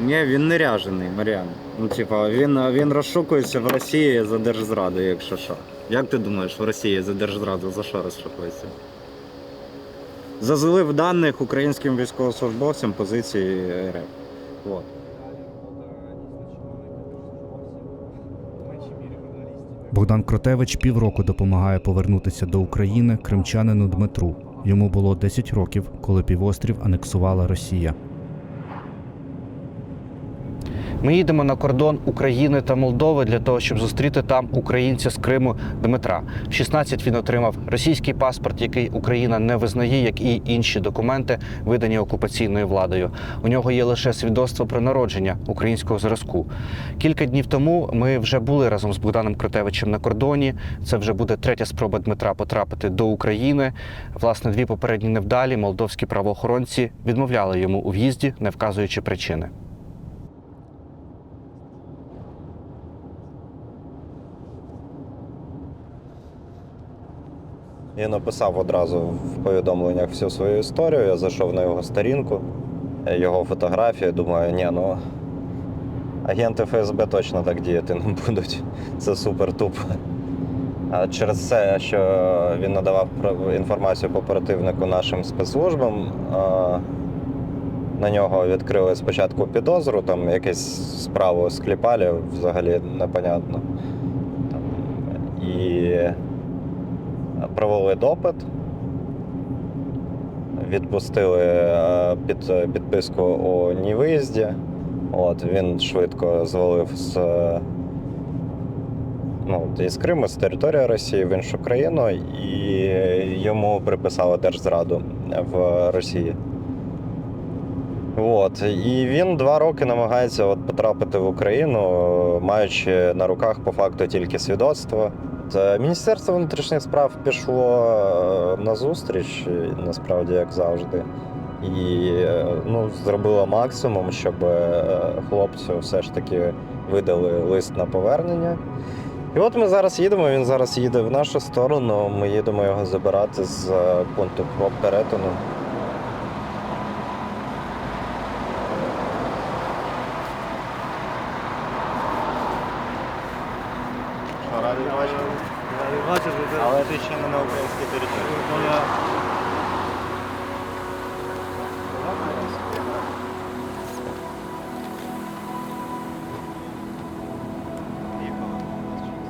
Ні, він не ряжений, Маріан. Ну, типа, він, він розшукується в Росії за держзраду, якщо що. Як ти думаєш, в Росії за держзраду за що розшукується? Зазлив даних українським військовослужбовцям позиції РФ. Вот. Богдан Кротевич півроку допомагає повернутися до України кримчанину Дмитру. Йому було 10 років, коли півострів анексувала Росія. Ми їдемо на кордон України та Молдови для того, щоб зустріти там українця з Криму Дмитра. В 16 він отримав російський паспорт, який Україна не визнає, як і інші документи, видані окупаційною владою. У нього є лише свідоцтво про народження українського зразку. Кілька днів тому ми вже були разом з Богданом Кротевичем на кордоні. Це вже буде третя спроба Дмитра потрапити до України. Власне, дві попередні невдалі молдовські правоохоронці відмовляли йому у в'їзді, не вказуючи причини. Він написав одразу в повідомленнях всю свою історію. Я зайшов на його сторінку, його фотографії. Думаю, ні, ну агенти ФСБ точно так діяти не будуть. Це супер тупо. А через це, що він надавав інформацію по оперативнику нашим спецслужбам, на нього відкрили спочатку підозру, там якусь справу скліпалі, взагалі непонятно. І провели допит, відпустили е, під підписку у невиїзді. От, він швидко звалив з, е, ну, із Криму, з території Росії в іншу країну, і йому приписали держзраду в Росії. От. І він два роки намагається от потрапити в Україну, маючи на руках по факту тільки свідоцтво. Та Міністерство внутрішніх справ пішло е, на зустріч, насправді, як завжди. І е, ну, зробило максимум, щоб е, хлопцю все ж таки видали лист на повернення. І от ми зараз їдемо. Він зараз їде в нашу сторону. Ми їдемо його забирати з е, пункту перетину. Раді бачити. Але ти ще не на українській території.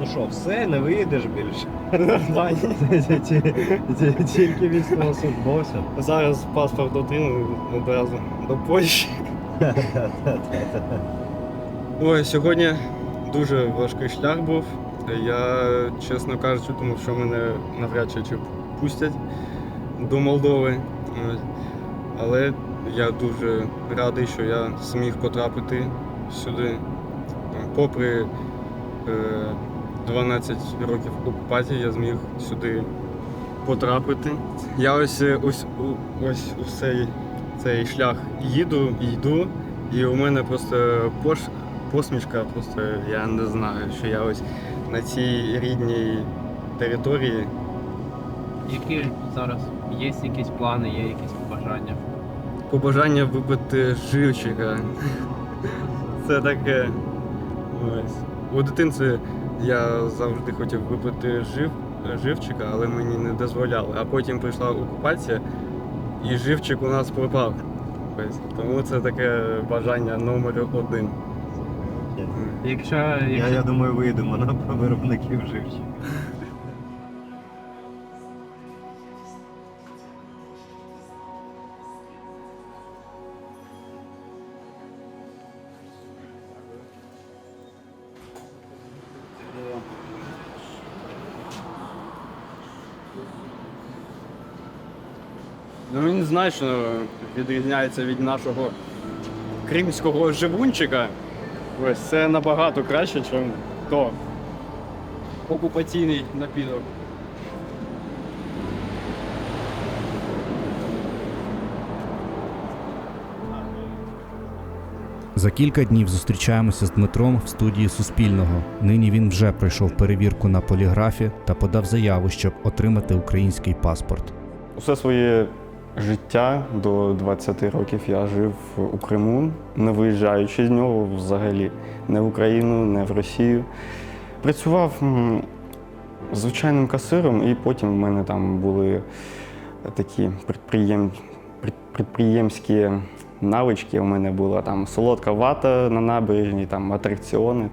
Ну що, все, не виїдеш більше. Тільки військовослужбовцям. Зараз паспорт отримав одразу до Польщі. Ой, сьогодні дуже важкий шлях був. Я, чесно кажучи, тому що мене навряд чи пустять до Молдови. Але я дуже радий, що я зміг потрапити сюди. Попри е, 12 років окупації, я зміг сюди потрапити. Я ось е, ось ось у цей, шлях їду, йду, і у мене просто посмішка, просто я не знаю, що я ось на цій рідній території. Які зараз є якісь плани, є якісь побажання? Побажання випити живчика. Це таке. Ось. У дитинстві я завжди хотів випити жив, живчика, але мені не дозволяли. А потім прийшла окупація, і живчик у нас пропав. Ось. Тому це таке бажання номер один. Якщо, Я, якщо я думаю, вийдемо на виробників живчих. Ну він значно відрізняється від нашого кримського живунчика. Ось це набагато краще, ніж то окупаційний напідок. За кілька днів зустрічаємося з Дмитром в студії Суспільного. Нині він вже пройшов перевірку на поліграфі та подав заяву, щоб отримати український паспорт. Усе своє життя до 20 років я жив у Криму, не виїжджаючи з нього взагалі не в Україну, не в Росію. Працював звичайним касиром, і потім в мене там були такі підприєм... підприємські навички. У мене була там солодка вата на набережні, там атракціони.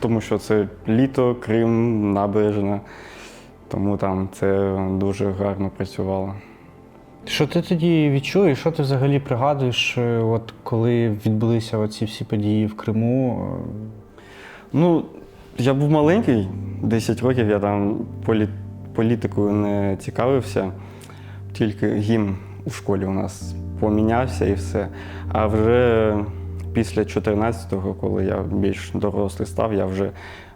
Тому що це літо, Крим, набережна. Тому там це дуже гарно працювало. Що ти тоді відчуєш? Що ти взагалі пригадуєш, е, от коли відбулися оці всі події в Криму? Ну, я був маленький, 10 років я там полі... політикою не цікавився, тільки гімн у школі у нас помінявся і все. А вже після 14-го, коли я більш дорослий став, я вже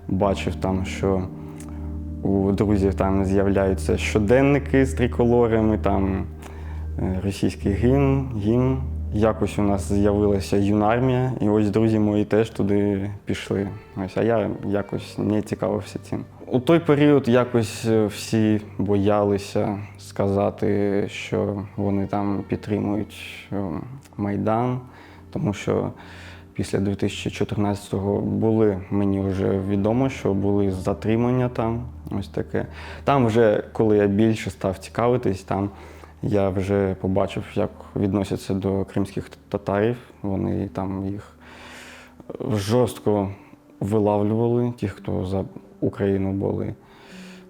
бачив там, що у друзів там з'являються щоденники з триколорами, там російський гімн, гімн. Якось у нас з'явилася юнармія, і ось друзі мої теж туди пішли. Ось, а я якось не цікавився цим. У той період якось е, всі боялися сказати, що вони там підтримують е, Майдан, тому що після 2014-го були, мені вже відомо, що були затримання там, ось таке. Там вже, коли я більше став цікавитись, там я вже побачив, як відносяться до кримських татарів. Вони там їх жорстко вилавлювали, ті, хто за Україну були.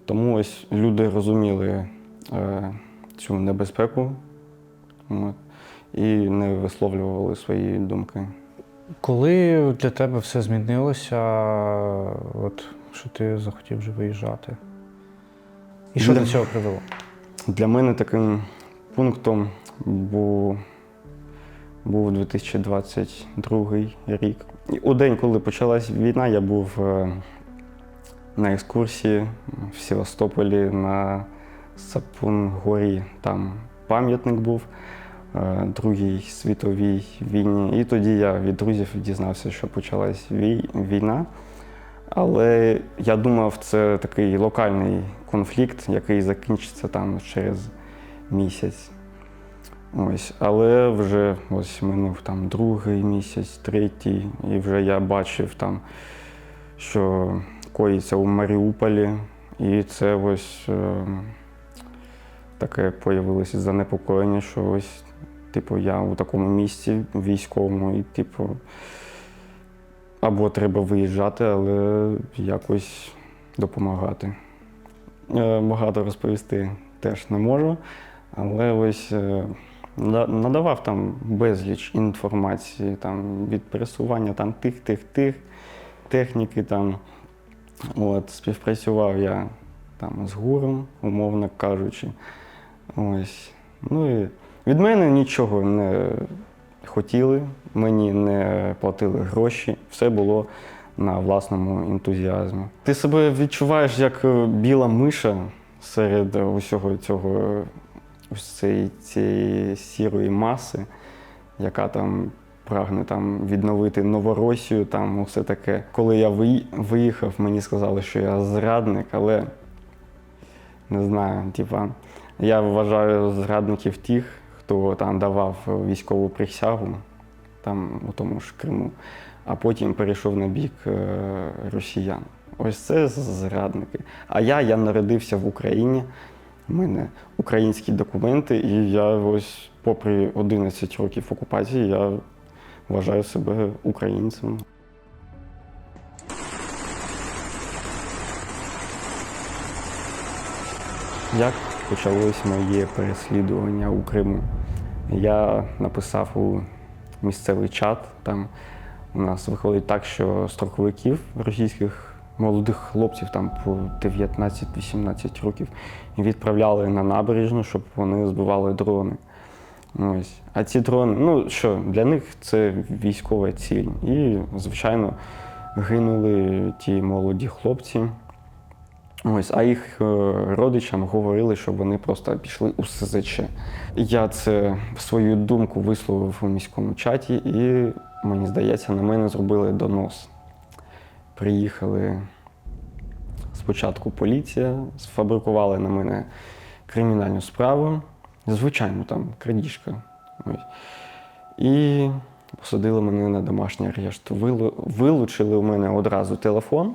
Тому ось люди розуміли е, цю небезпеку от, і не висловлювали свої думки. Коли для тебе все змінилося, от що ти захотів вже виїжджати? І що Для- до цього привело? Для мене таким пунктом був, був 2022 рік. У день, коли почалась війна, я був е, на екскурсії в Севастополі на Сапун-горі. Там пам'ятник був е, Другій світовій війні. І тоді я від друзів дізнався, що почалась війна. Але я думав, це такий локальний конфлікт, який закінчиться там через місяць. Ось. Але вже ось минув там другий місяць, третій, і вже я бачив там, що коїться у Маріуполі. І це ось е, таке появилося занепокоєння, що ось, типу, я у такому місці військовому, і, типу, або треба виїжджати, але якось допомагати. Е, Багато розповісти теж не можу, але ось е, надавав там безліч інформації там, від пересування там, тих, тих, тих, техніки. Там. От, співпрацював я там, з гуром, умовно кажучи. Ось. Ну, і від мене нічого не хотіли, мені не платили гроші, все було на власному ентузіазмі. Ти себе відчуваєш як е, біла миша серед усього цього, цієї, цієї сірої маси, яка там прагне там відновити Новоросію, там усе таке. Коли я виїхав, мені сказали, що я зрадник, але не знаю, типа, я вважаю зрадників тих, хто там давав військову присягу, там у тому ж Криму, а потім перейшов на бік е, росіян. Ось це зрадники. А я, я народився в Україні. У мене українські документи, і я ось, попри 11 років окупації, я вважаю себе українцем. Як почалось моє переслідування у Криму? Я написав у місцевий чат. Там у нас виходить так, що строковиків російських молодих хлопців там по 19-18 років відправляли на набережну, щоб вони збивали дрони. Ось. А ці дрони, ну що, для них це військова ціль. І, звичайно, гинули ті молоді хлопці. Ось, а їх е, родичам говорили, що вони просто пішли у СЗЧ. Я це свою думку висловив у міському чаті, і мені здається, на мене зробили донос. Приїхали спочатку поліція, сфабрикували на мене кримінальну справу. Звичайно, там крадіжка. Ось. І посадили мене на домашній арешт. Вилу- Вилучили у мене одразу телефон,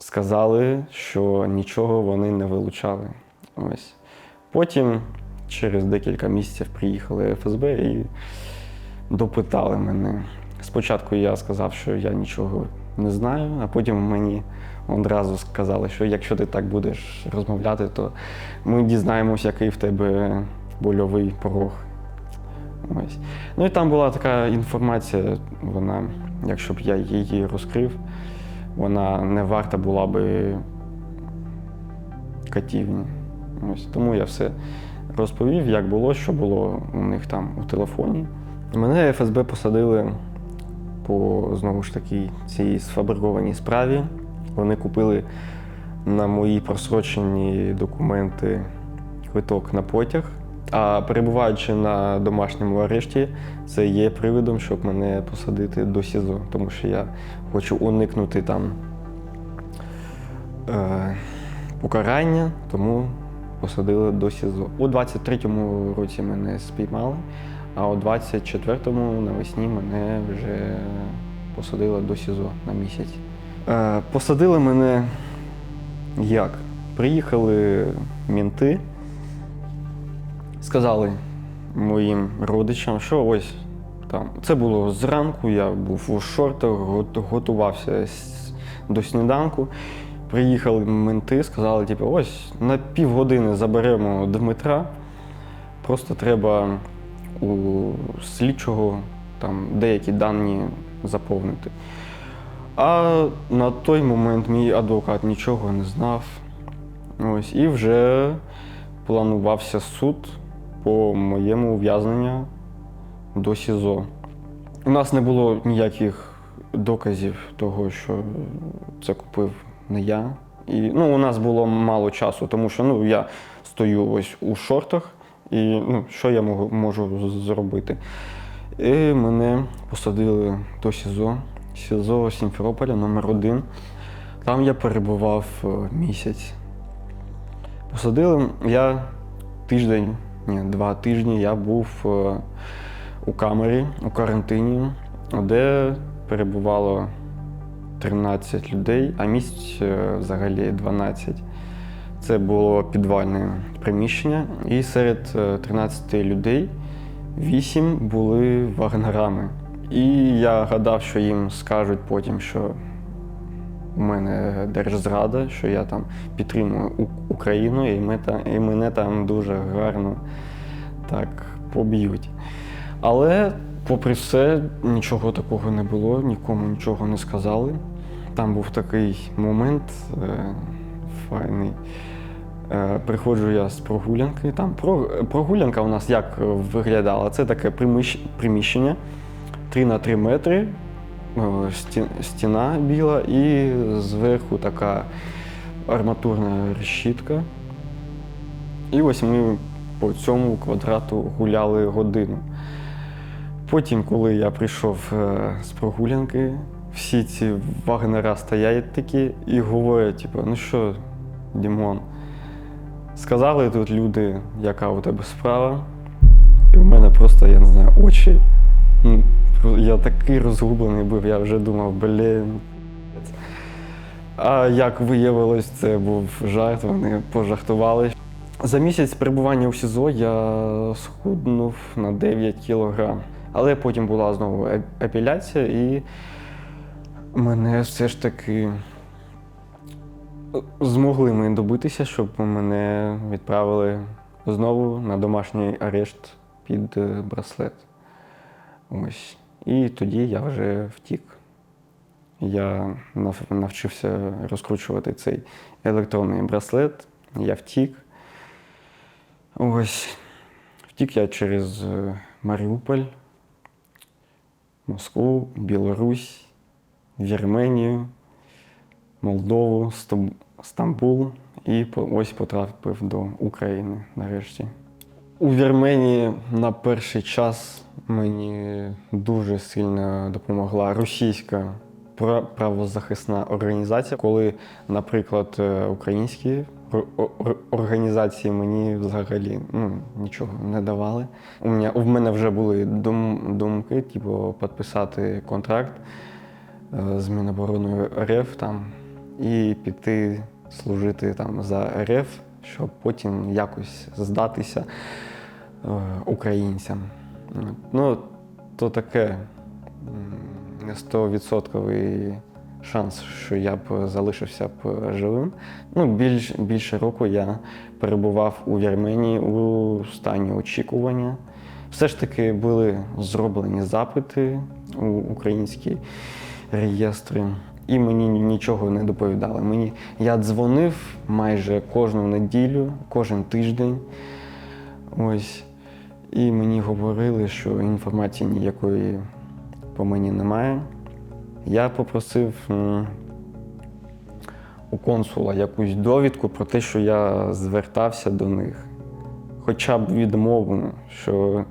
сказали, що нічого вони не вилучали. Ось. Потім, через декілька місяців, приїхали ФСБ і допитали мене. Спочатку я сказав, що я нічого не знаю, а потім мені одразу сказали, що якщо ти так будеш розмовляти, то ми дізнаємось, який в тебе больовий порог. Ось. Ну і там була така інформація, вона, якщо б я її розкрив, вона не варта була би катівні. Ось. Тому я все розповів, як було, що було у них там у телефоні. Мене ФСБ посадили по знову ж таки цій сфабрикованій справі. Вони купили на мої просрочені документи квиток на потяг. А перебуваючи на домашньому арешті, це є приводом, щоб мене посадити до СІЗО, тому що я хочу уникнути там е, покарання, тому посадили до СІЗО. У 23-му році мене спіймали, а у 24-му навесні мене вже посадили до СІЗО на місяць. Е, посадили мене як? Приїхали мінти, сказали моїм родичам, що ось там. Це було зранку, я був у шортах, готувався до сніданку. Приїхали менти, сказали, типу, ось на півгодини заберемо Дмитра. Просто треба у слідчого там деякі дані заповнити. А на той момент мій адвокат нічого не знав. Ось, і вже планувався суд по моєму ув'язненню до СІЗО. У нас не було ніяких доказів того, що це купив не я. І ну, у нас було мало часу, тому що ну, я стою ось у шортах, і ну, що я можу, можу зробити? І мене посадили до СІЗО, СІЗО Сімферополя номер 1 Там я перебував е, місяць. Посадили я тиждень, ні, два тижні я був е, у камері, у карантині, де перебувало 13 людей, а місць е, взагалі 12. Це було підвальне приміщення, і серед е, 13 людей 8 були вагнерами. І я гадав, що їм скажуть потім, що у мене держзрада, що я там підтримую Україну, і, ми та- і мене там дуже гарно так поб'ють. Але, попри все, нічого такого не було, нікому нічого не сказали. Там був такий момент е, файний. Е, приходжу я з прогулянки. Там про, прогулянка у нас як виглядала? Це таке приміщення 3 на 3 метри, стіна біла і зверху така арматурна решітка. І ось ми по цьому квадрату гуляли годину. Потім, коли я прийшов е, з прогулянки, всі ці вагнера стоять такі і говорять, типу, ну що, Дімон, сказали тут люди, яка у тебе справа. І в мене просто, я не знаю, очі. Я такий розгублений був, я вже думав, блін. А як виявилось, це був жарт, вони пожартували. За місяць перебування у СІЗО я схуднув на 9 кілограм. Але потім була знову е- епіляція, і мене все ж таки змогли ми добитися, щоб мене відправили знову на домашній арешт під е, браслет. Ось. І тоді я вже втік. Я навчився розкручувати цей електронний браслет. Я втік. Ось. Втік я через е, Маріуполь, Москву, Білорусь, Вірменію, Молдову, Стамбул і ось потрапив до України нарешті. У Вірменії на перший час мені дуже сильно допомогла російська правозахисна організація, коли, наприклад, е, українські ор- ор- організації мені взагалі ну, нічого не давали. У мене, у мене вже були дум, думки, типу, підписати контракт е, з Мінобороною РФ там, і піти служити там за РФ, щоб потім якось здатися е, українцям. Ну, то таке 100% шанс, що я б залишився б живим. Ну, більш, більше року я перебував у Вірменії у стані очікування. Все ж таки були зроблені запити у українські реєстри, і мені нічого не доповідали. Мені я дзвонив майже кожну неділю, кожен тиждень. Ось. І мені говорили, що інформації ніякої по мені немає. Я попросив у консула якусь довідку про те, що я звертався до них. Хоча б відмову, що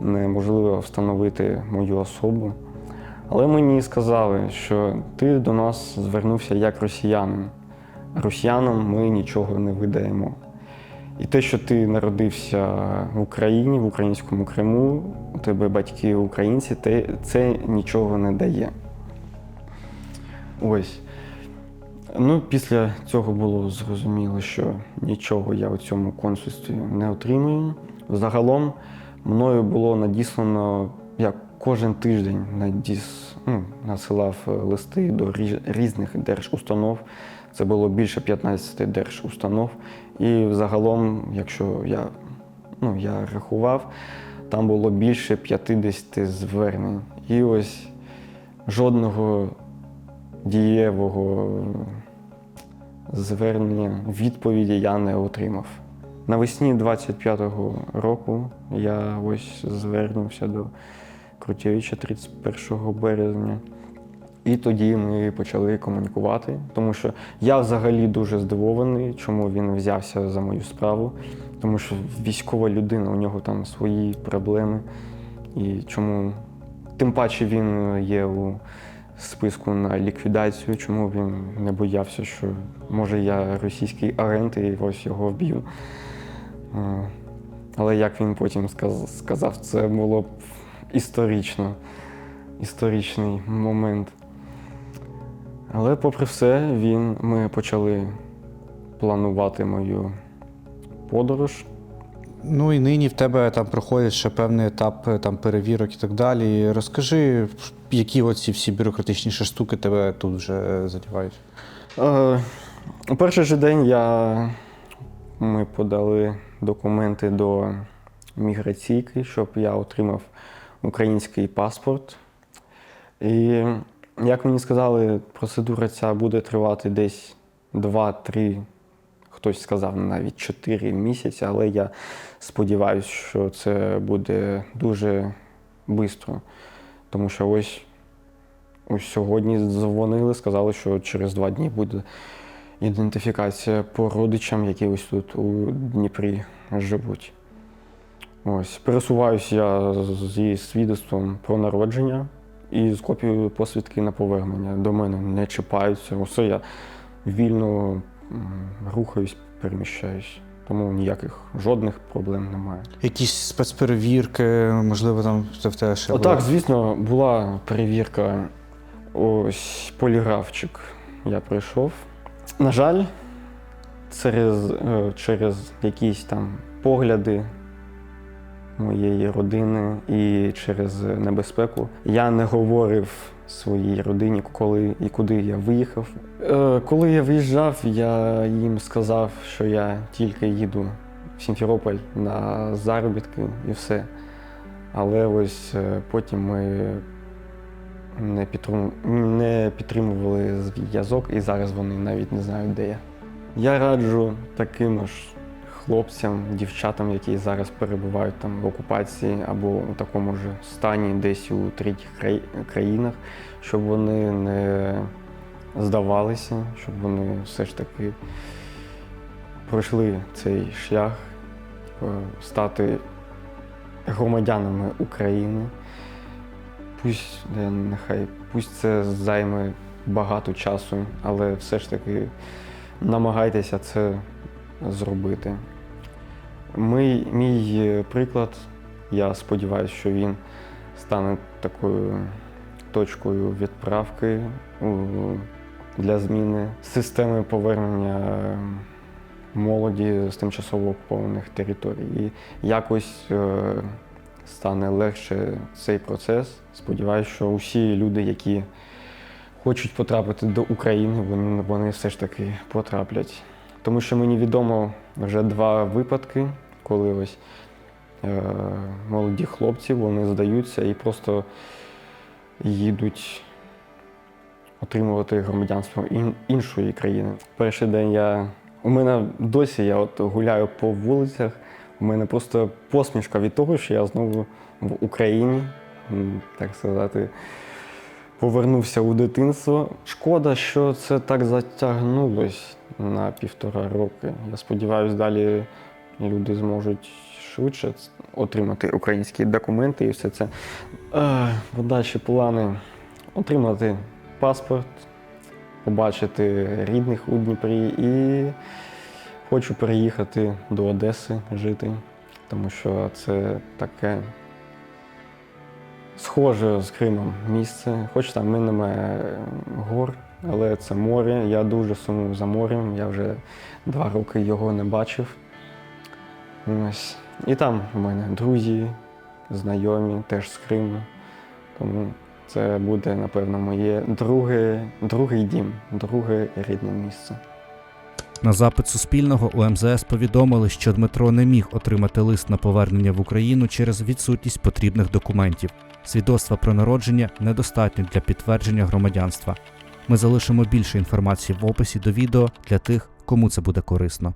неможливо встановити мою особу. Але мені сказали, що ти до нас звернувся як росіянин. Росіянам ми нічого не видаємо. І те, що ти народився в Україні, в українському Криму, у тебе батьки українці, те- це нічого не дає. Ось. Ну, після цього було зрозуміло, що нічого я у цьому консульстві не отримую. Загалом мною було надіслано, я кожен тиждень надіс, ну, насилав е, листи до різних держустанов. Це було більше 15 держустанов. І загалом, якщо я, ну, я рахував, там було більше 50 звернень. І ось жодного дієвого звернення, відповіді я не отримав. Навесні 25-го року я ось звернувся до Крутєвича 31 березня. І тоді ми почали комунікувати, тому що я взагалі дуже здивований, чому він взявся за мою справу, тому що військова людина, у нього там свої проблеми. І чому тим паче він є у списку на ліквідацію, чому він не боявся, що може я російський агент і ось його вб'ю. Е, Але як він потім сказ- сказав, це було історично, історичний момент. Але попри все, він, ми почали планувати мою подорож. Ну і нині в тебе там проходить ще певний етап е, там, перевірок і так далі. Розкажи, які оці всі бюрократичні штуки тебе тут вже е, задівають? Е, у перший же день я, ми подали документи до міграційки, щоб я отримав український паспорт. І як мені сказали, процедура ця буде тривати десь 2-3, хтось сказав навіть 4 місяці, але я сподіваюся, що це буде дуже швидко. Тому що ось Ось сьогодні дзвонили, сказали, що через два дні буде ідентифікація по родичам, які ось тут у Дніпрі живуть. Ось, пересуваюся я зі свідоцтвом про народження і з копією посвідки на повернення. До мене не чіпаються. Усе я вільно рухаюсь, переміщаюсь. Тому ніяких жодних проблем немає. Якісь спецперевірки, можливо, там це в ще Отак, було? звісно, була перевірка. Ось поліграфчик я пройшов. На жаль, через, е, через якісь там погляди моєї родини і через небезпеку я не говорив своїй родині, коли і куди я виїхав. Е, Коли я виїжджав, я їм сказав, що я тільки їду в Сімферополь на заробітки і все. Але ось е, потім ми не, підтрим... не підтримували зв'язок, і зараз вони навіть не знають, де я. Я раджу таким ж хлопцям, дівчатам, які зараз перебувають там в окупації або у такому ж стані, десь у третіх країнах, щоб вони не здавалися, щоб вони все ж таки пройшли цей шлях, е, стати громадянами України. Пусть нехай пусть це займе багато часу, але все ж таки намагайтеся це зробити. Мій, мій е, приклад, я сподіваюся, що він стане такою точкою відправки для зміни системи повернення е, молоді з тимчасово окупованих територій. І якось е, стане легше цей процес. Сподіваюся, що усі люди, які хочуть потрапити до України, вони, вони все ж таки потраплять. Тому що мені відомо вже два випадки, коли ось е, молоді хлопці вони здаються і просто їдуть отримувати громадянство ін- іншої країни. Перший день я. У мене досі я от гуляю по вулицях. У мене просто посмішка від того, що я знову в Україні, так сказати, повернувся у дитинство. Шкода, що це так затягнулось на півтора роки. Я сподіваюся, далі люди зможуть швидше отримати українські документи і все це. Е, Подальші плани отримати паспорт, побачити рідних у Дніпрі і хочу переїхати до Одеси жити, тому що це таке схоже з Кримом місце. Хоч там мене немає гор, але це море. Я дуже сумую за морем. Я вже два роки його не бачив. Ось. І там у мене друзі, знайомі, теж з Криму. Тому це буде, напевно, моє друге, другий дім, друге рідне місце. На запит Суспільного у МЗС повідомили, що Дмитро не міг отримати лист на повернення в Україну через відсутність потрібних документів. Свідоцтва про народження недостатньо для підтвердження громадянства. Ми залишимо більше інформації в описі до відео для тих, кому це буде корисно.